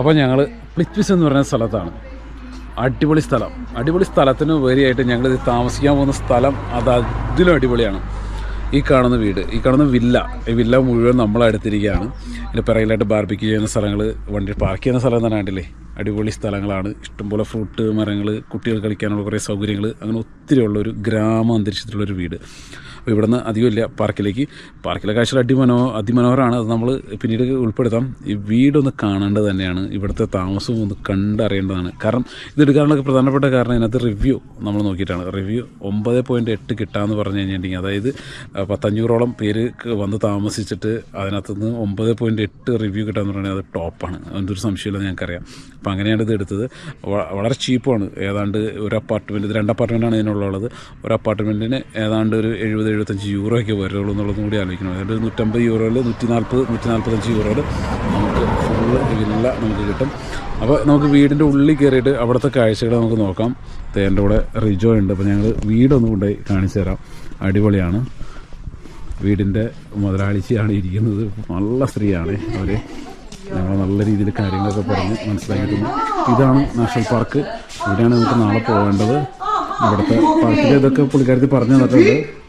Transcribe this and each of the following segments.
അപ്പോൾ ഞങ്ങൾ പ്ലിറ്റ്വിസ് എന്ന് പറയുന്ന സ്ഥലത്താണ്. അടിപൊളി സ്ഥലം. അടിപൊളി സ്ഥലത്തിന് ഉപരിയായിട്ട് ഞങ്ങൾ താമസിക്കാൻ പോകുന്ന സ്ഥലം അത് അതിലും അടിപൊളിയാണ്. ഈ കാണുന്ന വീട് ഈ കാണുന്ന വില്ല ഈ വില്ല മുഴുവൻ നമ്മളടുത്തിരിക്കുകയാണ് ഇതിന്റെ പിറകിലായിട്ട് ബാർബിക്ക് ചെയ്യുന്ന സ്ഥലങ്ങൾ വണ്ടി പാർക്ക് ചെയ്യുന്ന സ്ഥലം തന്നെ കണ്ടില്ലേ? അടിപൊളി സ്ഥലങ്ങളാണ്. ഇഷ്ടംപോലെ ഫ്രൂട്ട് മരങ്ങൾ കുട്ടികൾ കളിക്കാനുള്ള കുറേ സൗകര്യങ്ങൾ അങ്ങനെ ഒത്തിരി ഉള്ള ഒരു ഗ്രാമ അന്തരീക്ഷത്തിലുള്ളൊരു വീട്. അപ്പോൾ ഇവിടെ നിന്ന് അധികമില്ല പാർക്കിലേക്ക്. പാർക്കിലെ കാഴ്ചകൾ അടിമനോ അതിമനോഹരമാണ്. അത് നമ്മൾ പിന്നീട് ഉൾപ്പെടുത്താം. ഈ വീടൊന്ന് കാണേണ്ടത് തന്നെയാണ്. ഇവിടുത്തെ താമസവും ഒന്ന് കണ്ടറിയേണ്ടതാണ്. കാരണം ഇതെടുക്കാനുള്ള പ്രധാനപ്പെട്ട കാരണം ഇതിനകത്ത് റിവ്യൂ നമ്മൾ നോക്കിയിട്ടാണ്. റിവ്യൂ ഒമ്പത് പോയിന്റ് എട്ട് കിട്ടാമെന്ന് പറഞ്ഞു കഴിഞ്ഞിട്ടുണ്ടെങ്കിൽ അതായത് പത്തഞ്ഞൂറോളം പേര് വന്ന് താമസിച്ചിട്ട് അതിനകത്തുനിന്ന് ഒമ്പത് പോയിന്റ് എട്ട് റിവ്യൂ കിട്ടാന്ന് പറഞ്ഞാൽ അത് ടോപ്പാണ്. എന്തൊരു സംശയമില്ല ഞങ്ങൾക്കറിയാം. അപ്പോൾ അങ്ങനെയാണ് ഇത് എടുത്തത്. വളരെ ചീപ്പാണ് ഏതാണ്ട് ഒരു അപ്പാർട്ട്മെന്റ് രണ്ട് അപ്പാർട്ട്മെന്റാണ് ഇതിനുള്ളത്. ഒരു അപ്പാർട്ട്മെന്റിന് ഏതാണ്ട് ഒരു എഴുപത് എഴുപത്തഞ്ച് യൂറോ ഒക്കെ വരുള്ളൂ എന്നുള്ളതും കൂടി ആലോചിക്കണം. അതായത് നൂറ്റമ്പത് യൂറോയിൽ നൂറ്റി നാൽപ്പത് നൂറ്റി നാൽപ്പത്തഞ്ച് യൂറോയിൽ നമുക്ക് ഫുള്ള് വില്ല നമുക്ക് കിട്ടും. അപ്പോൾ നമുക്ക് വീടിന്റെ ഉള്ളിൽ കയറിയിട്ട് അവിടുത്തെ കാഴ്ചകൾ നമുക്ക് നോക്കാം. തേന്റെ കൂടെ റിജോ ഉണ്ട്. അപ്പോൾ ഞങ്ങൾ വീടൊന്നും കൊണ്ടുപോയി കാണിച്ചു തരാം. അടിപൊളിയാണ്. വീടിന്റെ മുതലാളിച്ചയാണ് ഇരിക്കുന്നത്. നല്ല സ്ത്രീയാണ് അവർ ഞങ്ങൾ നല്ല രീതിയിൽ കാര്യങ്ങളൊക്കെ പറഞ്ഞ് മനസ്സിലാക്കിയിട്ടുണ്ട്. ഇതാണ് നാഷണൽ പാർക്ക്. ഇവിടെയാണ് നമുക്ക് നാളെ പോകേണ്ടത് ഇവിടുത്തെ പാർക്കിൽ ഇതൊക്കെ പുള്ളിക്കാരത്തിൽ പറഞ്ഞു തന്നിട്ടുണ്ട്.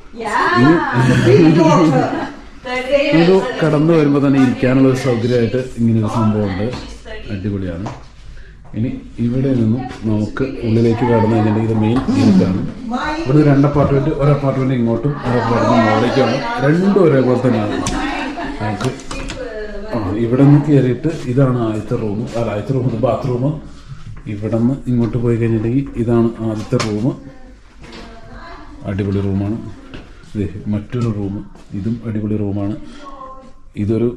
ഒരു കടന്നു വരുമ്പോൾ തന്നെ ഇരിക്കാനുള്ള ഒരു സൗകര്യമായിട്ട് ഒരു സംഭവമുണ്ട്. അടിപൊളിയാണ്. ഇനി ഇവിടെ നിന്നും നമുക്ക് ഉള്ളിലേക്ക് കടന്നു കഴിഞ്ഞിട്ടുണ്ടെങ്കിൽ മെയിൻ ആണ് ഇവിടെ രണ്ട് അപ്പാർട്ട്മെന്റ് ഒരു അപ്പാർട്ട്മെന്റ് ഇങ്ങോട്ടും ഒരു അപ്പാർട്ട്മെന്റ് മുകളിലേക്കാണ്. രണ്ടും ഒരേപോലെ തന്നെയാണ്. നമുക്ക് ഇവിടെ നിന്ന് കയറിയിട്ട് ഇതാണ് ആദ്യത്തെ റൂം അല്ല ആദ്യത്തെ റൂം ബാത്റൂം ഇവിടെ നിന്ന് ഇങ്ങോട്ട് പോയി കഴിഞ്ഞിട്ടുണ്ടെങ്കിൽ ഇതാണ് ആദ്യത്തെ റൂം അടിപൊളി റൂമാണ് ഇത് മറ്റൊരു റൂം. ഇതും അടിപൊളി റൂമാണ്. ഇതൊരു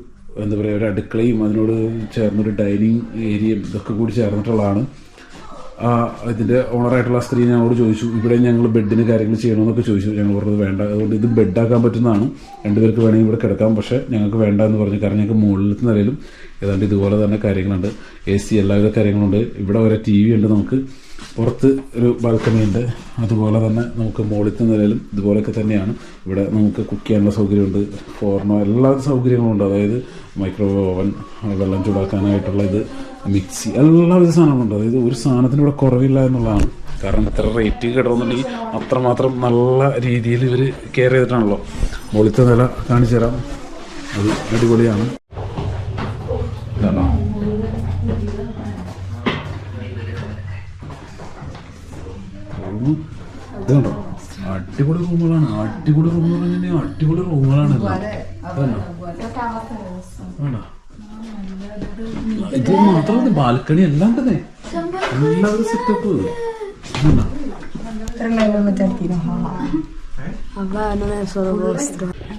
എന്താ പറയുക ഒരു അടുക്കളയും അതിനോട് ചേർന്നൊരു ഡൈനിങ് ഏരിയയും ഇതൊക്കെ കൂടി ചേർന്നിട്ടുള്ളതാണ്. ഇതിന്റെ ഓണറായിട്ടുള്ള സ്ത്രീ ഞങ്ങളോട് ചോദിച്ചു ഇവിടെ ഞങ്ങൾ ബെഡിന് കാര്യങ്ങൾ ചെയ്യണമെന്നൊക്കെ ചോദിച്ചു. ഞങ്ങൾ പറഞ്ഞത് വേണ്ട. അതുകൊണ്ട് ഇത് ബെഡാക്കാൻ പറ്റുന്നതാണ്. രണ്ടുപേർക്ക് വേണമെങ്കിൽ ഇവിടെ കിടക്കാം പക്ഷേ ഞങ്ങൾക്ക് വേണ്ട എന്ന് പറഞ്ഞു. കാരണം ഞങ്ങൾക്ക് മുകളിലത്തെ നിലയിലും ഏതാണ്ട് ഇതുപോലെ തന്നെ കാര്യങ്ങളുണ്ട്. എ സി എല്ലാവിധ കാര്യങ്ങളുണ്ട്. ഇവിടെ വരെ ടി വി ഉണ്ട് നമുക്ക്. പുറത്ത് ഒരു ബാൽക്കണി ഉണ്ട്. അതുപോലെ തന്നെ നമുക്ക് മുകളിലത്തെ നിലയിലും ഇതുപോലെയൊക്കെ തന്നെയാണ്. ഇവിടെ നമുക്ക് കുക്ക് ചെയ്യാനുള്ള സൗകര്യമുണ്ട്. ഫോർണോ എല്ലാ സൗകര്യങ്ങളും ഉണ്ട്. അതായത് മൈക്രോവേവ് ഓവൻ വെള്ളം ചൂടാക്കാനായിട്ടുള്ള ഇത് മിക്സി എല്ലാവിധ സാധനങ്ങളുണ്ട് അതായത് ഒരു സാധനത്തിന് ഇവിടെ കുറവില്ല എന്നുള്ളതാണ്. കാരണം ഇത്ര റേറ്റ് കിടന്നുണ്ടെങ്കിൽ അത്രമാത്രം നല്ല രീതിയിൽ ഇവർ കെയർ ചെയ്തിട്ടാണല്ലോ. മുകളിലത്തെ നില കാണിച്ചു തരാം അത് അടിപൊളിയാണ്. റൂമുകളാണ് അടിപൊളി റൂമുകൾ അടിപൊളി റൂമുകളാണ്. ഇത്. മാത്രമല്ല ബാൽക്കണി എല്ലാം തന്നെ. എല്ലാവരും സെറ്റപ്പ്.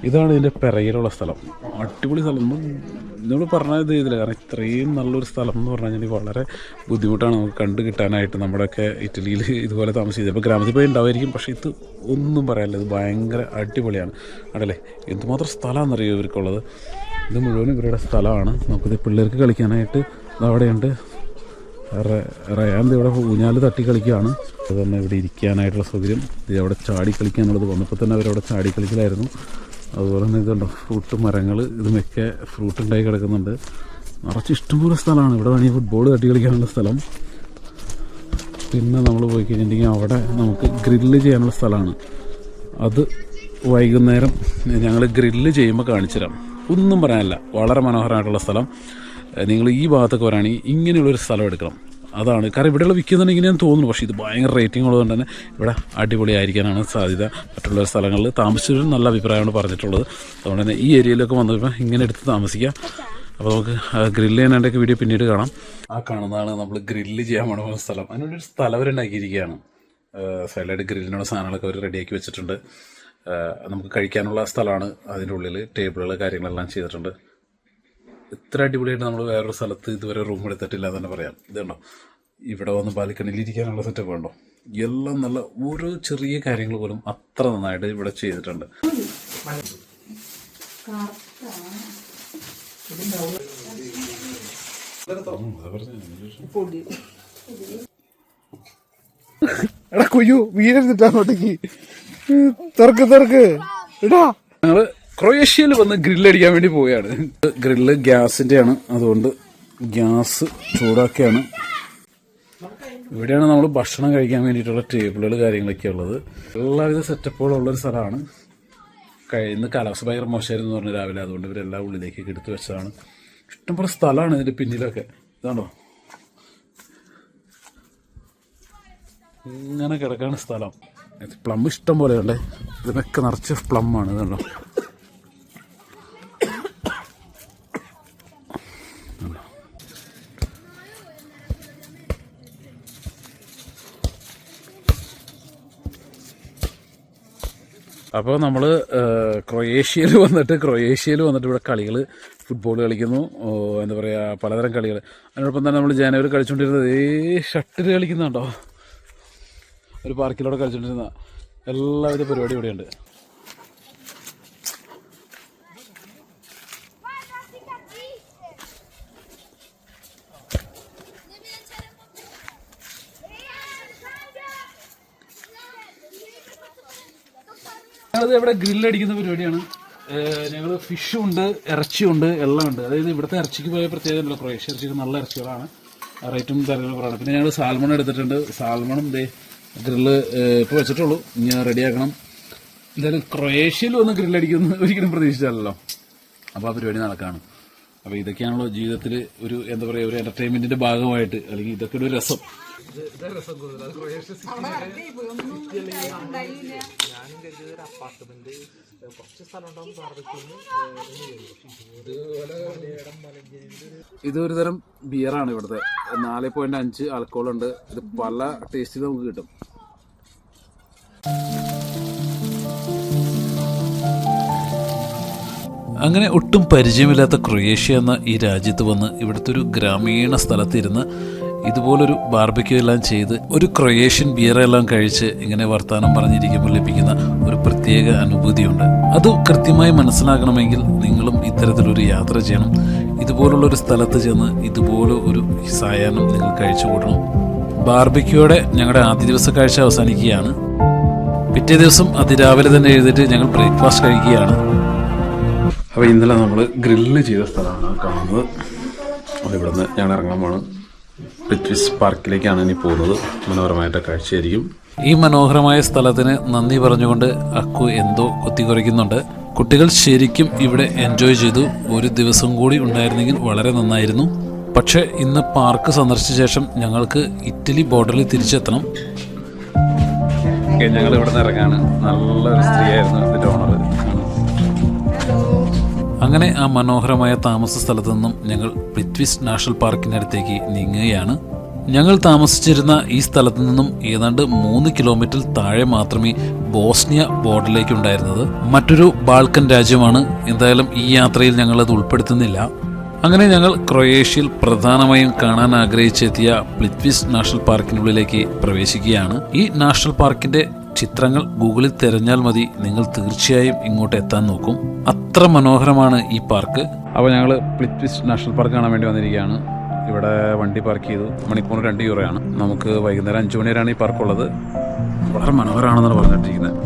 ഇതാണ് ഇതിന്റെ പിറകിലുള്ള സ്ഥലം. അടിപൊളി സ്ഥലം. നമ്മൾ പറഞ്ഞത് ഇതില്ല കാരണം ഇത്രയും നല്ലൊരു സ്ഥലം എന്ന് പറഞ്ഞു കഴിഞ്ഞാൽ വളരെ ബുദ്ധിമുട്ടാണ് നമുക്ക് കണ്ടു കിട്ടാനായിട്ട് നമ്മുടെയൊക്കെ ഇറ്റലിയിൽ ഇതുപോലെ താമസിച്ചത്. ഇപ്പോൾ ഗ്രാമത്തിൽ പോയി ഉണ്ടാവുമായിരിക്കും. പക്ഷേ ഇത് ഒന്നും പറയാനില്ല. ഇത് ഭയങ്കര അടിപൊളിയാണ്. അടല്ലേ എന്തുമാത്രം സ്ഥലമാണെന്നറിയോ ഇവർക്കുള്ളത്? ഇത് മുഴുവനും ഇവരുടെ സ്ഥലമാണ്. നമുക്കിത് പിള്ളേർക്ക് കളിക്കാനായിട്ട് ഇത് അവിടെയുണ്ട്. റയാന്ത് ഇവിടെ ഊഞ്ഞാൽ തട്ടി കളിക്കുകയാണ്. അത് തന്നെ ഇവിടെ ഇരിക്കാനായിട്ടുള്ള സൗകര്യം. ഇത് അവിടെ ചാടി കളിക്കാനുള്ളത് വന്നപ്പോൾ തന്നെ അവരവിടെ ചാടി കളിക്കലായിരുന്നു. അതുപോലെ തന്നെ ഇതുണ്ടോ ഫ്രൂട്ട് മരങ്ങൾ ഇതുമൊക്കെ ഫ്രൂട്ട് ഉണ്ടായി കിടക്കുന്നുണ്ട്. നിറച്ച് ഇഷ്ടംപോലെ സ്ഥലമാണ്. ഇവിടെ വേണമെങ്കിൽ ഫുട്ബോൾ തട്ടി കളിക്കാനുള്ള സ്ഥലം. പിന്നെ നമ്മൾ പോയി കഴിഞ്ഞിട്ടുണ്ടെങ്കിൽ അവിടെ നമുക്ക് ഗ്രില്ല് ചെയ്യാനുള്ള സ്ഥലമാണ്. അത് വൈകുന്നേരം ഞങ്ങൾ ഗ്രില്ല് ചെയ്യുമ്പോൾ കാണിച്ചു തരാം ഒന്നും പറയാനില്ല. വളരെ മനോഹരമായിട്ടുള്ള സ്ഥലം. നിങ്ങൾ ഈ ഭാഗത്തൊക്കെ വരാണെങ്കിൽ ഇങ്ങനെയുള്ളൊരു സ്ഥലം എടുക്കണം. അതാണ്. കാരണം ഇവിടെയുള്ള വിൽക്കുന്നുണ്ടെങ്കിൽ ഞാൻ തോന്നുന്നു. പക്ഷേ ഇത് ഭയങ്കര റേറ്റിംഗ് ഉള്ളതുകൊണ്ട് തന്നെ ഇവിടെ അടിപൊളിയായിരിക്കാനാണ് സാധ്യത. മറ്റുള്ള സ്ഥലങ്ങളിൽ താമസിച്ചൊരു നല്ല അഭിപ്രായമാണ് പറഞ്ഞിട്ടുള്ളത്. അതുകൊണ്ട് തന്നെ ഈ ഏരിയയിലൊക്കെ വന്നപ്പോൾ ഇങ്ങനെ എടുത്ത് താമസിക്കാം. അപ്പോൾ നമുക്ക് ഗ്രില്ല് ചെയ്യാനായിട്ടൊക്കെ വീഡിയോ പിന്നീട് കാണാം. ആ കാണുന്നതാണ് നമ്മൾ ഗ്രില്ല് ചെയ്യാൻ വേണ്ടി സ്ഥലം. അതിനുവേണ്ടി ഒരു സ്ഥലം അവരുണ്ടാക്കിയിരിക്കുകയാണ് സൈഡിലായിട്ട് ഗ്രില്ലിനുള്ള സാധനങ്ങളൊക്കെ അവർ റെഡിയാക്കി വെച്ചിട്ടുണ്ട്. നമുക്ക് കഴിക്കാനുള്ള സ്ഥലമാണ് അതിന്റെ ഉള്ളിൽ ടേബിളുകൾ കാര്യങ്ങളെല്ലാം ചെയ്തിട്ടുണ്ട്. ഇത്ര അടിപൊളിയായിട്ട് നമ്മൾ വേറൊരു സ്ഥലത്ത് ഇതുവരെ റൂം എടുത്തിട്ടില്ല എന്ന് തന്നെ പറയാം. ഇതുണ്ടോ ഇവിടെ വന്ന് ബാൽക്കണിയിൽ ഇരിക്കാനുള്ള സെറ്റപ്പ് ഉണ്ടോ എല്ലാം നല്ല ഓരോ ചെറിയ കാര്യങ്ങൾ പോലും അത്ര നന്നായിട്ട് ഇവിടെ ചെയ്തിട്ടുണ്ട്. എടാ കൊയ്യു വീരെടുത്തിട്ട് അങ്ങോട്ടേക്ക്. തുറക്ക് തുറക്ക്. എടാ. ഞങ്ങൾ ക്രൊയേഷ്യയിൽ വന്ന് ഗ്രില്ല് അടിക്കാൻ വേണ്ടി പോവുകയാണ്. ഗ്രില്ല് ഗ്യാസിന്റെ ആണ് അതുകൊണ്ട് ഗ്യാസ് ചൂടാക്കിയാണ്. ഇവിടെയാണ് നമ്മൾ ഭക്ഷണം കഴിക്കാൻ വേണ്ടിയിട്ടുള്ള ടേബിളുകൾ കാര്യങ്ങളൊക്കെ ഉള്ളത്. എല്ലാവിധ സെറ്റപ്പുകളുള്ള ഉള്ളൊരു സ്ഥലമാണ്. കഴിയുന്ന കാലാവസ്ഥ ഭയങ്കര മോശമായിരുന്നു പറഞ്ഞു രാവിലെ. അതുകൊണ്ട് ഇവരെല്ലാം ഉള്ളിലേക്ക് എടുത്തു വെച്ചതാണ്. ഇഷ്ടംപോലെ സ്ഥലമാണ് ഇതിന്റെ പിന്നിലൊക്കെ. ഇതാണോ? ഇങ്ങനെ കിടക്കാണ് സ്ഥലം. പ്ലം ഇഷ്ടം പോലെ പോലെയുണ്ടേ ഇതിനൊക്കെ നിറച്ച് പ്ലം ആണ്. ഇതുണ്ടോ അപ്പോൾ നമ്മൾ ക്രൊയേഷ്യയിൽ വന്നിട്ട് ക്രൊയേഷ്യയിൽ വന്നിട്ട് ഇവിടെ കളികൾ ഫുട്ബോൾ കളിക്കുന്നു. എന്താ പറയുക പലതരം കളികൾ അതിനോടൊപ്പം തന്നെ നമ്മൾ ജനുവരി കളിച്ചുകൊണ്ടിരുന്നത് ഈ ഷട്ടിൽ കളിക്കുന്നുണ്ടോ? ഒരു പാർക്കിലൂടെ കളിച്ചുകൊണ്ടിരുന്ന എല്ലാവിധ പരിപാടി ഇവിടെയുണ്ട്. ഞങ്ങളിത് ഇവിടെ ഗ്രില്ലടിക്കുന്ന പരിപാടിയാണ്. ഞങ്ങൾ ഫിഷും ഉണ്ട് ഇറച്ചിയുണ്ട് എല്ലാം ഉണ്ട്. അതായത് ഇവിടുത്തെ ഇറച്ചിക്ക് പോയ പ്രത്യേകത ഉണ്ടല്ലോ ക്രൊയേഷ്യ ഇറച്ചിക്ക് നല്ല ഇറച്ചികളാണ്. റേറ്റും കാര്യങ്ങളൊക്കെ പിന്നെ ഞങ്ങൾ സാൽമൺ എടുത്തിട്ടുണ്ട്. സാൽമണും ദേ ഗ്രില്ല് ഇപ്പോൾ വെച്ചിട്ടുള്ളൂ. ഇനി റെഡിയാക്കണം എന്തായാലും ക്രൊയേഷ്യയിൽ വന്ന് ഗ്രില്ലടിക്കുന്നു ഒരിക്കലും പ്രതീക്ഷിച്ചല്ലോ അപ്പോൾ ആ പരിപാടി നടക്കാണ്. അപ്പോൾ ഇതൊക്കെയാണല്ലോ ജീവിതത്തിൽ ഒരു എന്താ പറയുക ഒരു എന്റർടൈൻമെന്റിന്റെ ഭാഗമായിട്ട് അല്ലെങ്കിൽ ഇതൊക്കെ ഒരു രസം. ഇതൊരു ഒരു തരം ബിയറാണ് ഇവിടുത്തെ. നാല് പോയിന്റ് അഞ്ച് ആൽക്കോൾ ഉണ്ട്. ഇത് പല ടേസ്റ്റിൽ നമുക്ക് കിട്ടും. അങ്ങനെ ഒട്ടും പരിചയമില്ലാത്ത ക്രൊയേഷ്യ എന്ന ഈ രാജ്യത്ത് വന്ന് ഇവിടുത്തെ ഒരു ഗ്രാമീണ സ്ഥലത്തിരുന്ന് ഇതുപോലൊരു ബാർബിക്യൂ എല്ലാം ചെയ്ത് ഒരു ക്രൊയേഷ്യൻ ബിയറെല്ലാം കഴിച്ച് ഇങ്ങനെ വർത്തമാനം പറഞ്ഞിരിക്കുമ്പോൾ ലഭിക്കുന്ന ഒരു പ്രത്യേക അനുഭൂതിയുണ്ട്. അത് കൃത്യമായി മനസ്സിലാക്കണമെങ്കിൽ നിങ്ങളും ഇത്തരത്തിലൊരു യാത്ര ചെയ്യണം. ഇതുപോലുള്ള ഒരു സ്ഥലത്ത് ചെന്ന് ഇതുപോലെ ഒരു സായാഹ്നം നിങ്ങൾ കഴിച്ചു കൂട്ടണം ബാർബിക്യൂടെ ഞങ്ങളുടെ ആദ്യ ദിവസ കാഴ്ച അവസാനിക്കുകയാണ്. പിറ്റേ ദിവസം അതിരാവിലെ തന്നെ എഴുന്നേറ്റ് ഞങ്ങൾ ബ്രേക്ക്ഫാസ്റ്റ് കഴിക്കുകയാണ്. അപ്പോൾ ഇന്നലെ നമ്മൾ ഗ്രില്ല് ചെയ്ത സ്ഥലമാണ് കാണുന്നത്. അപ്പോൾ ഇവിടെ ഞാൻ ഇറങ്ങാൻ പോണം. പിറ്റ്വിസ് പാർക്കിലേക്കാണ് ഇനി പോകുന്നത്. മനോഹരമായിട്ട് കാഴ്ചയായിരിക്കും. ഈ മനോഹരമായ സ്ഥലത്തിന് നന്ദി പറഞ്ഞുകൊണ്ട് അക്കു എന്തോ കുത്തിക്കുറയ്ക്കുന്നുണ്ട് കുട്ടികൾ ശരിക്കും ഇവിടെ എൻജോയ് ചെയ്തു. ഒരു ദിവസം കൂടി ഉണ്ടായിരുന്നെങ്കിൽ വളരെ നന്നായിരുന്നു. പക്ഷേ ഇന്ന് പാർക്ക് സന്ദർശിച്ച ശേഷം ഞങ്ങൾക്ക് ഇറ്റലി ബോർഡറിൽ തിരിച്ചെത്തണം. ഞങ്ങൾ ഇവിടെ നിന്ന് ഇറങ്ങാണ്. നല്ലൊരു സ്ത്രീയായിരുന്നു ഇതിന്റെ ഓണർ അങ്ങനെ ആ മനോഹരമായ താമസ സ്ഥലത്തു നിന്നും ഞങ്ങൾ പ്രിത്വിസ് നാഷണൽ പാർക്കിനടുത്തേക്ക് നീങ്ങുകയാണ്. ഞങ്ങൾ താമസിച്ചിരുന്ന ഈ സ്ഥലത്തു നിന്നും ഏതാണ്ട് മൂന്ന് കിലോമീറ്റർ താഴെ മാത്രമേ ബോസ്നിയ ബോർഡറിലേക്ക് ഉണ്ടായിരുന്നത്. മറ്റൊരു ബാൾക്കൻ രാജ്യമാണ്. എന്തായാലും ഈ യാത്രയിൽ ഞങ്ങൾ അത് ഉൾപ്പെടുത്തുന്നില്ല. അങ്ങനെ ഞങ്ങൾ ക്രൊയേഷ്യയിൽ പ്രധാനമായും കാണാൻ ആഗ്രഹിച്ചെത്തിയ പ്ലിത്വിസ് നാഷണൽ പാർക്കിനുള്ളിലേക്ക് പ്രവേശിക്കുകയാണ്. ഈ നാഷണൽ പാർക്കിന്റെ ചിത്രങ്ങൾ ഗൂഗിളിൽ തിരഞ്ഞാൽ മതി. നിങ്ങൾ തീർച്ചയായും ഇങ്ങോട്ട് എത്താൻ നോക്കും. അത്ര മനോഹരമാണ് ഈ പാർക്ക്. അപ്പോൾ ഞങ്ങൾ പ്ലിറ്റ്വിസ് നാഷണൽ പാർക്ക് കാണാൻ വേണ്ടി വന്നിരിക്കുകയാണ്. ഇവിടെ വണ്ടി പാർക്ക് ചെയ്തു. മണിക്കൂർ രണ്ട് യൂറോയാണ്. നമുക്ക് വൈകുന്നേരം അഞ്ച് മണി വരെയാണ് ഈ പാർക്കുള്ളത് വളരെ മനോഹരമാണെന്നാണ് പറഞ്ഞിട്ടിരിക്കുന്നത്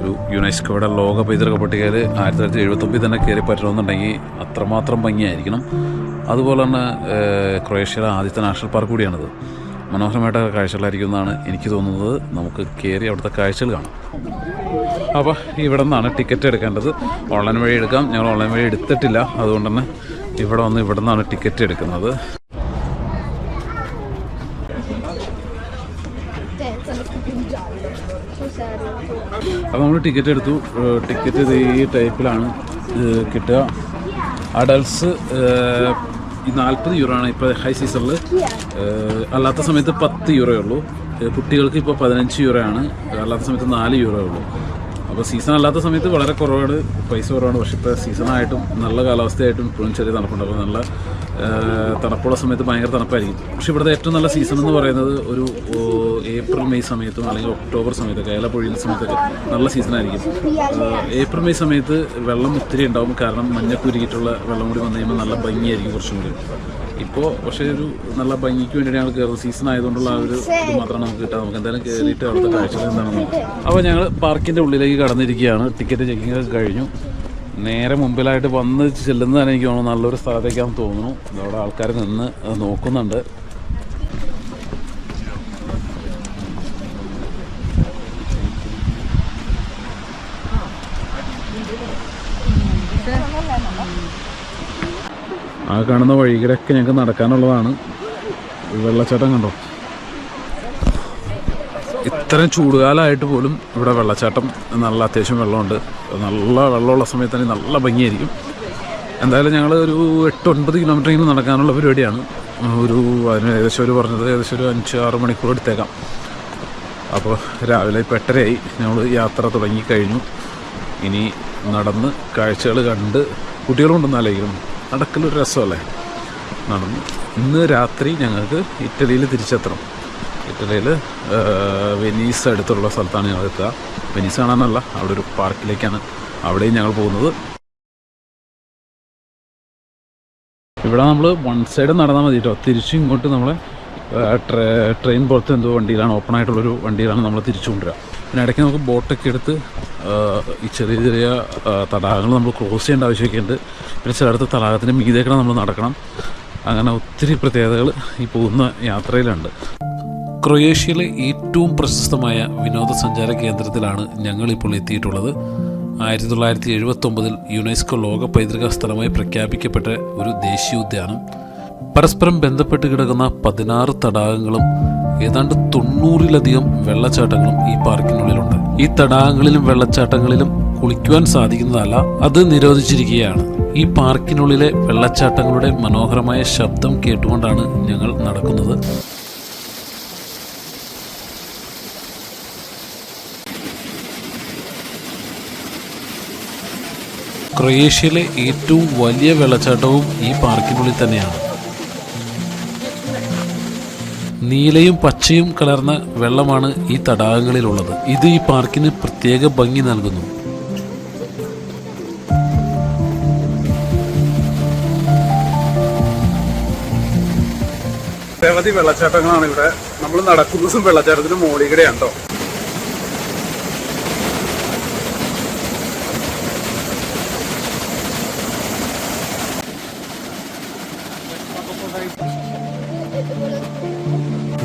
ഒരു യുനെസ്കോയുടെ ലോക പൈതൃക പട്ടികയിൽ ആയിരത്തി തൊള്ളായിരത്തി എഴുപത്തൊമ്പതിൽ തന്നെ കയറി പറ്റണമെന്നുണ്ടെങ്കിൽ അത്രമാത്രം ഭംഗിയായിരിക്കണം. അതുപോലെ തന്നെ ക്രൊയേഷ്യയുടെ ആദ്യത്തെ നാഷണൽ പാർക്ക് കൂടിയാണിത്. മനോഹരമായിട്ട് കാഴ്ചകളായിരിക്കും എന്നാണ് എനിക്ക് തോന്നുന്നത്. നമുക്ക് കയറി അവിടുത്തെ കാഴ്ചകൾ കാണാം. അപ്പോൾ ഇവിടെ നിന്നാണ് ടിക്കറ്റ് എടുക്കേണ്ടത്. ഓൺലൈൻ വഴി എടുക്കാം. ഞങ്ങൾ ഓൺലൈൻ വഴി എടുത്തിട്ടില്ല. അതുകൊണ്ട് തന്നെ ഇവിടെ വന്ന് ഇവിടെ നിന്നാണ് ടിക്കറ്റ് എടുക്കുന്നത്. അപ്പോൾ നമ്മൾ ടിക്കറ്റ് എടുത്തു. ടിക്കറ്റ് ഈ ടൈപ്പിലാണ് കിട്ടുക. അഡൽട്സ് ഈ നാൽപ്പത് യൂറോ ആണ് ഇപ്പോൾ ഹൈ സീസണിൽ അല്ലാത്ത സമയത്ത് പത്ത് യൂറോ ഉള്ളൂ. കുട്ടികൾക്ക് ഇപ്പോൾ പതിനഞ്ച് യൂറോ ആണ് അല്ലാത്ത സമയത്ത് നാല് യൂറോ ഉള്ളൂ. അപ്പോൾ സീസൺ അല്ലാത്ത സമയത്ത് വളരെ കുറവാണ്. പൈസ കുറവാണ്. പക്ഷേ ഇപ്പോൾ സീസണായിട്ടും നല്ല കാലാവസ്ഥയായിട്ടും ഇപ്പോഴും ചെറിയ തണുപ്പുണ്ട്. നല്ല തണുപ്പുള്ള സമയത്ത് ഭയങ്കര തണുപ്പായിരിക്കും. പക്ഷേ ഇവിടുത്തെ ഏറ്റവും നല്ല സീസൺ എന്ന് പറയുന്നത് ഒരു ഏപ്രിൽ മെയ് സമയത്തും അല്ലെങ്കിൽ ഒക്ടോബർ സമയത്തൊക്കെ ഏല പൊഴിയുന്ന സമയത്തൊക്കെ നല്ല സീസണായിരിക്കും ഏപ്രിൽ മെയ് സമയത്ത് വെള്ളം ഒത്തിരി ഉണ്ടാവും. കാരണം മഞ്ഞക്കുരുക്കിയിട്ടുള്ള വെള്ളം കൂടി വന്നു കഴിയുമ്പോൾ നല്ല ഭംഗിയായിരിക്കും കുറച്ചും കൂടി. ഇപ്പോൾ പക്ഷേ ഒരു നല്ല ഭംഗിക്ക് വേണ്ടിയിട്ട് ഞങ്ങൾ കയറുന്നത് സീസൺ ആയതുകൊണ്ടുള്ള ആ ഒരു ഇത് മാത്രമാണ് നമുക്ക് കിട്ടുക നമുക്ക് എന്തായാലും കയറിയിട്ട് അവിടുത്തെ കാഴ്ചകൾ എന്താണെന്ന് അപ്പോൾ ഞങ്ങൾ പാർക്കിന്റെ ഉള്ളിലേക്ക് കടന്നിരിക്കുകയാണ്. ടിക്കറ്റ് ചെക്കിംഗ് ഒക്കെ കഴിഞ്ഞു. നേരെ മുമ്പിലായിട്ട് വന്ന് ചെല്ലുന്നതാണ് എനിക്ക് തോന്നുന്നു നല്ലൊരു സ്ഥലത്തേക്കാണെന്ന് തോന്നുന്നു. അവിടെ ആൾക്കാർ നിന്ന് നോക്കുന്നുണ്ട്. ആ കാണുന്ന വഴികളൊക്കെ ഞങ്ങൾക്ക് നടക്കാനുള്ളതാണ്. വെള്ളച്ചാട്ടം കണ്ടോ? ഇത്രയും ചൂടുകാലമായിട്ട് പോലും ഇവിടെ വെള്ളച്ചാട്ടം നല്ല അത്യാവശ്യം വെള്ളമുണ്ട്. നല്ല വെള്ളമുള്ള സമയത്ത് തന്നെ നല്ല ഭംഗിയായിരിക്കും. എന്തായാലും ഞങ്ങൾ ഒരു എട്ട് ഒൻപത് കിലോമീറ്ററെങ്കിലും നടക്കാനുള്ള പരിപാടിയാണ്. ഒരു അതിന് ഏകദേശം ഒരു പറഞ്ഞത് ഏകദേശം ഒരു അഞ്ച് ആറ് മണിക്കൂർ എടുത്തേക്കാം. അപ്പോൾ രാവിലെ ഇപ്പോൾ എട്ടരയായി. ഞങ്ങൾ യാത്ര തുടങ്ങി കഴിഞ്ഞു. ഇനി നടന്ന് കാഴ്ചകൾ കണ്ട് കുട്ടികളുണ്ടെന്ന് ആലോചിക്കണം ഒരു രസമല്ലേ? നടന്നു ഇന്ന് രാത്രി ഞങ്ങൾക്ക് ഇറ്റലിയിൽ തിരിച്ചെത്തണം. ഇറ്റലിയിൽ വെനീസ് അടുത്തുള്ള സ്ഥലത്താണ് ഞങ്ങൾ എത്തുക. വെനീസ് കാണാനല്ല അവിടെ ഒരു പാർക്കിലേക്കാണ് അവിടെയും ഞങ്ങൾ പോകുന്നത്. ഇവിടെ നമ്മൾ വൺ സൈഡ് നടന്നാൽ മതി കേട്ടോ. തിരിച്ചും ഇങ്ങോട്ട് നമ്മളെ ട്രെയിൻ പോലത്തെ എന്തോ വണ്ടിയിലാണ് ഓപ്പൺ ആയിട്ടുള്ളൊരു വണ്ടിയിലാണ് നമ്മൾ തിരിച്ചു കൊണ്ടുവരിക പിന്നെ ഇടയ്ക്ക് നമുക്ക് ബോട്ടൊക്കെ എടുത്ത് ഈ ചെറിയ ചെറിയ തടാകങ്ങൾ നമ്മൾ ക്രോസ് ചെയ്യേണ്ട ആവശ്യമൊക്കെ ഉണ്ട് പിന്നെ ചിലയിടത്ത് തടാകത്തിന്റെ മീതേക്കണം നമ്മൾ നടക്കണം. അങ്ങനെ ഒത്തിരി പ്രത്യേകതകൾ ഈ പോകുന്ന യാത്രയിലുണ്ട്. ക്രൊയേഷ്യയിലെ ഏറ്റവും പ്രശസ്തമായ വിനോദസഞ്ചാര കേന്ദ്രത്തിലാണ് ഞങ്ങളിപ്പോൾ എത്തിയിട്ടുള്ളത്. ആയിരത്തി തൊള്ളായിരത്തി എഴുപത്തി ഒമ്പതിൽ യുനെസ്കോ ലോക പൈതൃക സ്ഥലമായി പ്രഖ്യാപിക്കപ്പെട്ട ഒരു ദേശീയോദ്യാനം പരസ്പരം ബന്ധപ്പെട്ട് കിടക്കുന്ന പതിനാറ് തടാകങ്ങളും ഏതാണ്ട് തൊണ്ണൂറിലധികം വെള്ളച്ചാട്ടങ്ങളും ഈ പാർക്കിനുള്ളിലുണ്ട്. ഈ തടാകങ്ങളിലും വെള്ളച്ചാട്ടങ്ങളിലും കുളിക്കുവാൻ സാധിക്കുന്നതല്ല അത് നിരോധിച്ചിരിക്കുകയാണ്. ഈ പാർക്കിനുള്ളിലെ വെള്ളച്ചാട്ടങ്ങളുടെ മനോഹരമായ ശബ്ദം കേട്ടുകൊണ്ടാണ് ഞങ്ങൾ നടക്കുന്നത്. ക്രൊയേഷ്യയിലെ ഏറ്റവും വലിയ വെള്ളച്ചാട്ടവും ഈ പാർക്കിനുള്ളിൽ തന്നെയാണ്. നീലയും പച്ചയും കലർന്ന വെള്ളമാണ് ഈ തടാകങ്ങളിലുള്ളത്. ഇത് ഈ പാർക്കിന് പ്രത്യേക ഭംഗി നൽകുന്നു. നിരവധി വെള്ളച്ചാട്ടങ്ങളാണ് ഇവിടെ. നമ്മൾ നടക്കുന്നതും വെള്ളച്ചാട്ടത്തിന് മോളികടെ കേട്ടോ.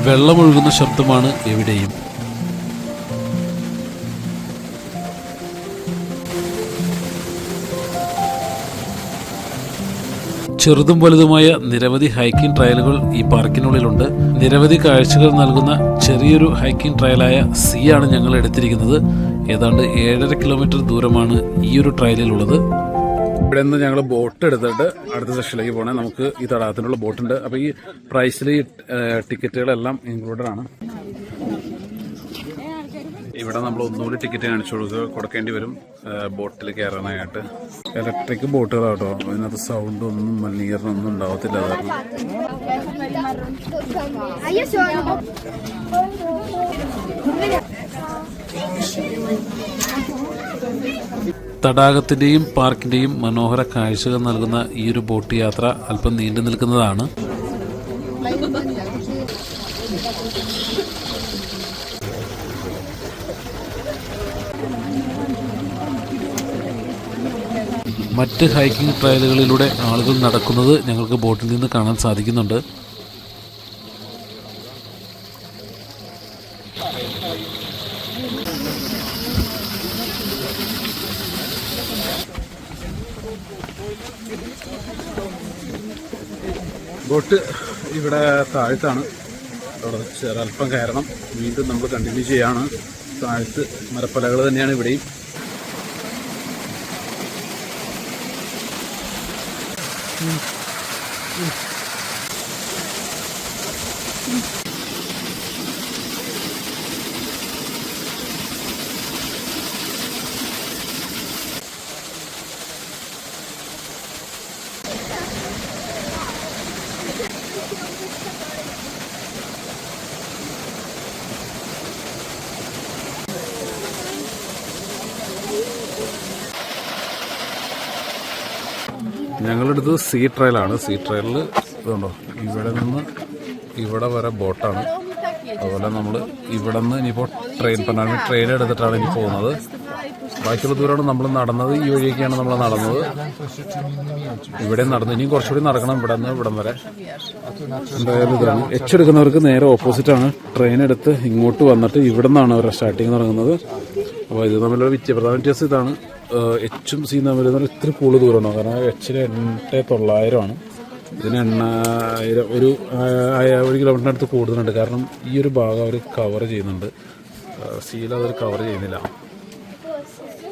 വെള്ളമൊഴുകുന്ന ശബ്ദമാണ് എവിടെയും. ചെറുതും വലുതുമായ നിരവധി ഹൈക്കിംഗ് ട്രയലുകൾ ഈ പാർക്കിനുള്ളിലുണ്ട്. നിരവധി കാഴ്ചകൾ നൽകുന്ന ചെറിയൊരു ഹൈക്കിംഗ് ട്രയലായ സി ആണ് ഞങ്ങൾ എടുത്തിരിക്കുന്നത്. ഏതാണ്ട് ഏഴര കിലോമീറ്റർ ദൂരമാണ് ഈ ഒരു ട്രയലിലുള്ളത്. ഇവിടെ നിന്ന് ഞങ്ങൾ ബോട്ട് എടുത്തിട്ട് അടുത്ത സെക്ഷനിലേക്ക് പോകണേ നമുക്ക് ഈ തടാകത്തിനുള്ള ബോട്ടുണ്ട്. അപ്പോൾ ഈ പ്രൈസിൽ ടിക്കറ്റുകളെല്ലാം ഇൻക്ലൂഡഡ് ആണ്. ഇവിടെ നമ്മൾ ഒന്നുകൂടി ടിക്കറ്റ് കാണിച്ചു കൊടുക്കുക. കൊടുക്കേണ്ടി വരും. ബോട്ടിൽ കയറാനായിട്ട്. ഇലക്ട്രിക് ബോട്ടുകളാട്ടോ. അതിനകത്ത് സൗണ്ട് ഒന്നും മലിനീകരണം ഒന്നും ഉണ്ടാവത്തില്ല കാരണം Io പാർക്കിന്റെയും മനോഹര കാഴ്ചകൾ നൽകുന്ന ഈ ഒരു ബോട്ട് യാത്ര അല്പം നീണ്ടു നിൽക്കുന്നതാണ്. മറ്റ് ഹൈക്കിംഗ് ട്രയലുകളിലൂടെ ആളുകൾ നടക്കുന്നത് ഞങ്ങൾക്ക് ബോട്ടിൽ നിന്ന് കാണാൻ സാധിക്കുന്നുണ്ട്. ബോട്ട് ഇവിടെ താഴത്താണ്. അവിടെ ചെറൽപ്പം കയറണം. വീണ്ടും നമ്മൾ കണ്ടിന്യൂ ചെയ്യാണ്. താഴത്ത് മരപ്പലകൾ തന്നെയാണ് ഇവിടെയും. ഞങ്ങളെടുത്തത് സീ ട്രയലാണ് സീ ട്രയലിൽ ഇതുണ്ടോ? ഇവിടെ നിന്ന് ഇവിടെ വരെ ബോട്ടാണ് അതുപോലെ നമ്മൾ ഇവിടെ നിന്ന് ഇനിയിപ്പോൾ ട്രെയിൻ പറഞ്ഞാൽ ട്രെയിൻ എടുത്തിട്ടാണ് ഇനി പോകുന്നത്. ബാക്കിയുള്ള ദൂരമാണ് നമ്മൾ നടന്നത്. ഈ വഴിയൊക്കെയാണ് നമ്മൾ നടന്നത്. ഇവിടെ നടന്നു ഇനിയും കുറച്ചുകൂടി നടക്കണം ഇവിടെ നിന്ന് ഇവിടം വരെ. എന്തായാലും ഇതാണ്. എച്ച് എടുക്കുന്നവർക്ക് നേരെ ഓപ്പോസിറ്റാണ് ട്രെയിൻ എടുത്ത് ഇങ്ങോട്ട് വന്നിട്ട് ഇവിടെ നിന്നാണ് അവരുടെ സ്റ്റാർട്ടിങ് തുടങ്ങുന്നത്. അപ്പോൾ ഇത് തമ്മിലുള്ള വ്യത്യാസം ഇതാണ്. എച്ചും സിയും തമ്മിൽ എന്ന് പറഞ്ഞാൽ ഇത്തിരി കൂടുതൽ ദൂരമാണ്. കാരണം എച്ചിന് എണ്ണേ തൊള്ളായിരമാണ് ഇതിന് എണ്ണായിരം ഒരു ഒരു കിലോമീറ്ററിനടുത്ത് കൂടുതലുണ്ട്. കാരണം ഈ ഒരു ഭാഗം അവർ കവർ ചെയ്യുന്നുണ്ട്. സിയിൽ അവർ കവർ ചെയ്യുന്നില്ല.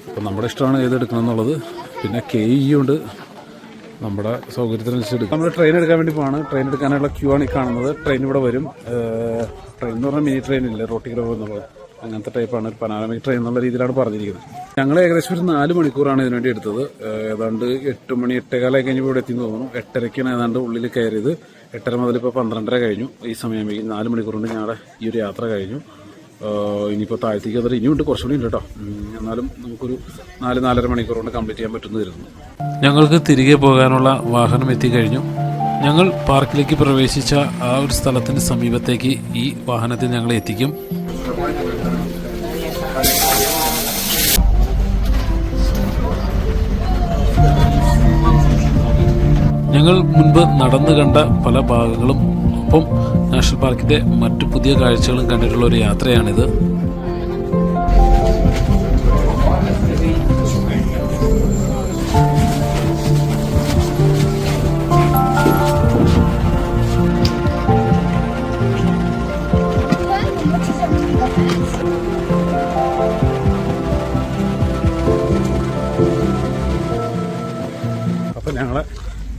അപ്പം നമ്മുടെ ഇഷ്ടമാണ് ഏതെടുക്കണം എന്നുള്ളത്. പിന്നെ കെ ഇ ഉണ്ട്. നമ്മുടെ സൗകര്യത്തിനനുസരിച്ച് നമ്മൾ ട്രെയിൻ എടുക്കാൻ വേണ്ടി പോവാണ്. ട്രെയിൻ എടുക്കാനുള്ള ക്യൂ ആണ് ഈ കാണുന്നത്. ട്രെയിൻ ഇവിടെ വരും. ട്രെയിൻ എന്ന് പറഞ്ഞാൽ മിനി ട്രെയിൻ ഇല്ലേ? റോട്ടിക്കലോ എന്നുള്ളത് അങ്ങനത്തെ ടൈപ്പാണ് ഒരു പനാരമിക് ട്രെയിൻ എന്നുള്ള രീതിയിലാണ് പറഞ്ഞിരിക്കുന്നത്. ഞങ്ങൾ ഏകദേശം ഒരു നാല് മണിക്കൂറാണ് ഇതിനു വേണ്ടി എടുത്തത്. ഏതാണ്ട് എട്ട് മണി എട്ടേകാലായി കഴിഞ്ഞപ്പോൾ ഇവിടെ എത്തി തോന്നുന്നു. എട്ടരയ്ക്കാണ് ഏതാണ്ട് ഉള്ളിൽ കയറിയത്. എട്ടര മുതൽ ഇപ്പോൾ പന്ത്രണ്ടര കഴിഞ്ഞു. ഈ സമയം ഈ നാല് മണിക്കൂർ കൊണ്ട് ഞങ്ങളുടെ ഈ ഒരു യാത്ര കഴിഞ്ഞു. ഇനിയിപ്പോൾ താഴത്തേക്ക് വന്നിട്ട് ഇനിയുണ്ട് കുറച്ചുകൂടി ഉണ്ട് കേട്ടോ എന്നാലും നമുക്കൊരു നാല് നാലര മണിക്കൂർ കൊണ്ട് കംപ്ലീറ്റ് ചെയ്യാൻ പറ്റുന്നതായിരുന്നു ഞങ്ങൾക്ക് തിരികെ പോകാനുള്ള വാഹനം എത്തിക്കഴിഞ്ഞു ഞങ്ങൾ പാർക്കിലേക്ക് പ്രവേശിച്ച ആ ഒരു സ്ഥലത്തിന് സമീപത്തേക്ക് ഈ വാഹനത്തിൽ ഞങ്ങൾ എത്തിക്കും. ഞങ്ങൾ മുൻപ് നടന്നു കണ്ട പല ഭാഗങ്ങളും ഒപ്പം നാഷണൽ പാർക്കിന്റെ മറ്റു പുതിയ കാഴ്ചകളും കണ്ടിട്ടുള്ള ഒരു യാത്രയാണിത്.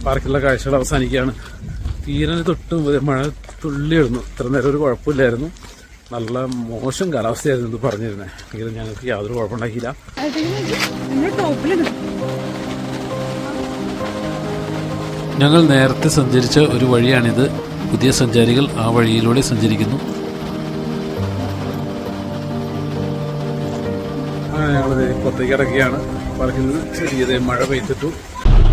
പാർക്കിലുള്ള കാഴ്ചകൾ അവസാനിക്കുകയാണ്. തീരന് തൊട്ട് മുതൽ മഴ തുള്ളിയിരുന്നു ഇത്ര നേരം ഒരു കുഴപ്പമില്ലായിരുന്നു. നല്ല മോശം കാലാവസ്ഥയായിരുന്നു ഇത് പറഞ്ഞിരുന്നത് എങ്കിലും ഞങ്ങൾക്ക് യാതൊരു കുഴപ്പമുണ്ടാക്കിയില്ല. ഞങ്ങൾ നേരത്തെ സഞ്ചരിച്ച ഒരു വഴിയാണിത്. പുതിയ സഞ്ചാരികൾ ആ വഴിയിലൂടെ സഞ്ചരിക്കുന്നു. ഞങ്ങൾ പുറത്തേക്ക് പാർക്കിൽ നിന്ന് ചെറിയത് മഴ പെയ്തിട്ടു.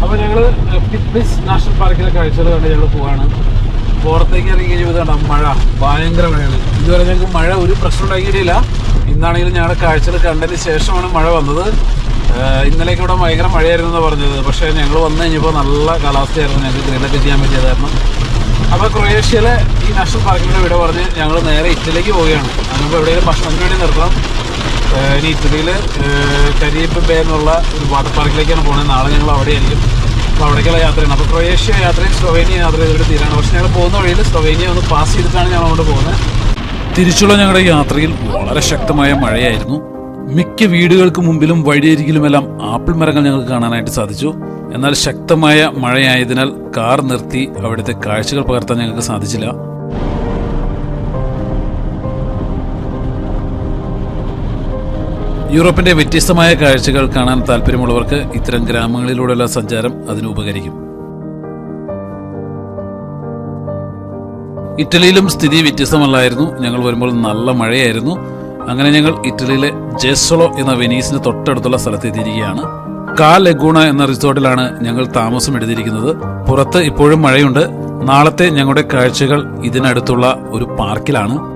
അപ്പോൾ ഞങ്ങൾ ഫിറ്റ്നസ് നാഷണൽ പാർക്കിലെ കാഴ്ചകൾ കണ്ട് ഞങ്ങൾ പോവാണ്. പുറത്തേക്ക് ഇറങ്ങി കഴിഞ്ഞാൽ മഴ ഭയങ്കര മഴയാണ്. ഇതുവരെ ഞങ്ങൾക്ക് മഴ ഒരു പ്രശ്നം ഉണ്ടാക്കിയിട്ടില്ല. ഇന്നാണെങ്കിലും ഞങ്ങളുടെ കാഴ്ചകൾ കണ്ടതിന് ശേഷമാണ് മഴ വന്നത്. ഇന്നലേക്ക് ഇവിടെ ഭയങ്കര മഴയായിരുന്നു എന്ന് പറഞ്ഞത്. പക്ഷേ ഞങ്ങൾ വന്നു കഴിഞ്ഞപ്പോൾ നല്ല കാലാവസ്ഥയായിരുന്നു. ഞങ്ങൾക്ക് ഗ്രീനൊക്കെ ചെയ്യാൻ പറ്റിയത് കാരണം അപ്പോൾ ക്രൊയേഷ്യയിലെ ഈ നാഷണൽ പാർക്കിന്റെ ഇവിടെ പറഞ്ഞ് ഞങ്ങൾ നേരെ ഇറ്റലിക്ക് പോവുകയാണ്. അതിനുമ്പോൾ എവിടെയെങ്കിലും ഭക്ഷണത്തിന് വേണ്ടി നിർത്തണം ഇനി ഇറ്റലിയിൽ കരിയപ്പ് ബേ എന്നുള്ള ഒരു വാട്ടർ പാർക്കിലേക്കാണ് പോകുന്നത് നാളെ ഞങ്ങൾ അവിടെയായിരിക്കും. അവിടേക്കുള്ള യാത്രയാണ്. അപ്പോൾ ക്രൊയേഷ്യ യാത്രയും സ്ലൊവേനിയ യാത്ര ചെയ്തിട്ട് തീരാണ്. പക്ഷേ ഞങ്ങൾ പോകുന്ന വഴിയിൽ സ്ലൊവേനിയ ഒന്ന് പാസ് ചെയ്തിട്ടാണ് ഞങ്ങൾ അങ്ങോട്ട് പോകുന്നത്. തിരിച്ചുള്ള ഞങ്ങളുടെ യാത്രയിൽ വളരെ ശക്തമായ മഴയായിരുന്നു. മിക്ക വീടുകൾക്ക് മുമ്പിലും വഴിയരികിലുമെല്ലാം ആപ്പിൾ മരങ്ങൾ ഞങ്ങൾക്ക് കാണാനായിട്ട് സാധിച്ചു. എന്നാൽ ശക്തമായ മഴയായതിനാൽ കാർ നിർത്തി അവിടുത്തെ കാഴ്ചകൾ പകർത്താൻ ഞങ്ങൾക്ക് സാധിച്ചില്ല. യൂറോപ്പിന്റെ വ്യത്യസ്തമായ കാഴ്ചകൾ കാണാൻ താല്പര്യമുള്ളവർക്ക് ഇത്തരം ഗ്രാമങ്ങളിലൂടെയുള്ള സഞ്ചാരം അതിന് ഉപകരിക്കും. ഇറ്റലിയിലും സ്ഥിതി വ്യത്യസ്തമല്ലായിരുന്നു. ഞങ്ങൾ വരുമ്പോൾ നല്ല മഴയായിരുന്നു. അങ്ങനെ ഞങ്ങൾ ഇറ്റലിയിലെ ജെസോളോ എന്ന വെനീസിന് തൊട്ടടുത്തുള്ള സ്ഥലത്തെത്തിയിരിക്കുകയാണ് കാ ലഗൂണ എന്ന റിസോർട്ടിലാണ് ഞങ്ങൾ താമസം എടുത്തിരിക്കുന്നത്. പുറത്ത് ഇപ്പോഴും മഴയുണ്ട്. നാളത്തെ ഞങ്ങളുടെ കാഴ്ചകൾ ഇതിനടുത്തുള്ള ഒരു പാർക്കിലാണ്.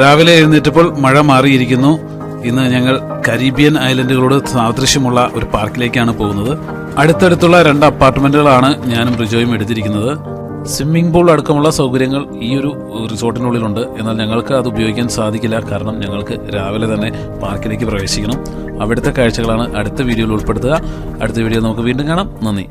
രാവിലെ എഴുന്നേറ്റപ്പോൾ മഴ മാറിയിരിക്കുന്നു. ഇന്ന് ഞങ്ങൾ കരീബിയൻ ഐലൻഡുകളോട് സാദൃശ്യമുള്ള ഒരു പാർക്കിലേക്കാണ് പോകുന്നത്. അടുത്തടുത്തുള്ള രണ്ട് അപ്പാർട്ട്മെന്റുകളാണ് ഞാനും റിജോയും എടുത്തിരിക്കുന്നത്. സ്വിമ്മിംഗ് പൂൾ അടക്കമുള്ള സൗകര്യങ്ങൾ ഈ ഒരു റിസോർട്ടിനുള്ളിലുണ്ട്. എന്നാൽ ഞങ്ങൾക്ക് അത് ഉപയോഗിക്കാൻ സാധിക്കില്ല. കാരണം ഞങ്ങൾക്ക് രാവിലെ തന്നെ പാർക്കിലേക്ക് പ്രവേശിക്കണം. അവിടുത്തെ കാഴ്ചകളാണ് അടുത്ത വീഡിയോയിൽ ഉൾപ്പെടുത്തുക. അടുത്ത വീഡിയോ നമുക്ക് വീണ്ടും കാണാം. നന്ദി.